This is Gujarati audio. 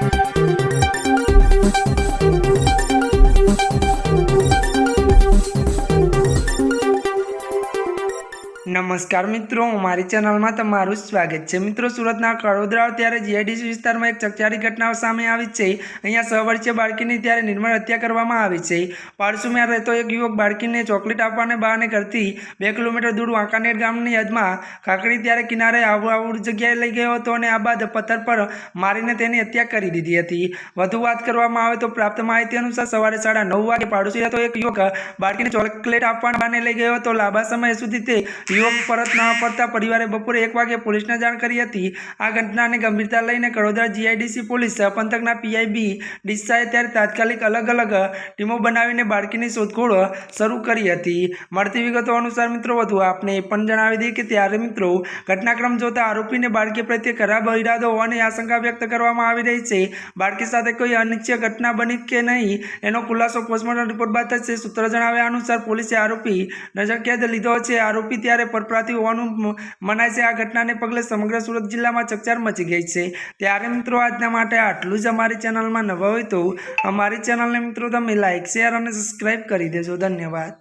Thank you. નમસ્કાર મિત્રો મારી ચેનલમાં તમારું સ્વાગત છે. મિત્રો, સુરતના કડોદરા ત્યારે જીઆઈડીસી વિસ્તારમાં એક ચકચારી ઘટનાઓ સામે આવી છે. અહીંયા છ વર્ષીય બાળકીની ત્યારે નિર્મળ હત્યા કરવામાં આવી છે. પારસુમાં રહેતો એક યુવક બાળકીને ચોકલેટ આપવાને બહાને કરતી બે કિલોમીટર દૂર વાંકાનેર ગામની હદમાં કાકડી ત્યારે કિનારે આવું જગ્યાએ લઈ ગયો હતો અને આ બાદ પથ્થર પર મારીને તેની હત્યા કરી દીધી હતી. વધુ વાત કરવામાં આવે તો પ્રાપ્ત માહિતી અનુસાર સવારે સાડા નવ વાગે પાડોશી રહેતો એક યુવક બાળકીને ચોકલેટ આપવાના બહાને લઈ ગયો હતો. લાંબા સમય સુધી તે યુવક પરત ન ફરતા પરિવારે બપોરે એક વાગે પોલીસને જાણ કરી હતી. આ ઘટનાને ગંભીરતા લઈને કડોદરા જીઆઈડીસી પોલીસ પંથકના પીઆઈબી ડિસ્સાએ ત્યારે તાત્કાલિક અલગ અલગ ટીમો બનાવીને બાળકીની શોધખોળ શરૂ કરી હતી. મળતી વિગતો અનુસાર મિત્રો, વધુ આપને એ પણ જણાવી દઈએ કે ત્યારે મિત્રો, ઘટનાક્રમ જોતા આરોપીને બાળકી પ્રત્યે ખરાબ ઇરાદો હોવાની આશંકા વ્યક્ત કરવામાં આવી રહી છે. બાળકી સાથે કોઈ અનિચ્છ ઘટના બની કે નહીં, એનો ખુલાસો પોસ્ટમોર્ટમ રિપોર્ટ બાદ થશે, સૂત્ર જણાવ્યા અનુસાર પોલીસે આરોપી નજરકેદ લીધો છે. આરોપી ત્યારે પરપ્રાતી હોવાનું મનાય છે. આ ઘટનાને પગલે સમગ્ર સુરત જિલ્લામાં ચકચાર મચી ગઈ છે. ત્યારે મિત્રો, આજના માટે આટલું જ અમારી ચેનલમાં નવા હોય તો અમારી ચેનલને મિત્રો, તમે લાઇક શેર અને સબસ્ક્રાઈબ કરી દેજો. ધન્યવાદ.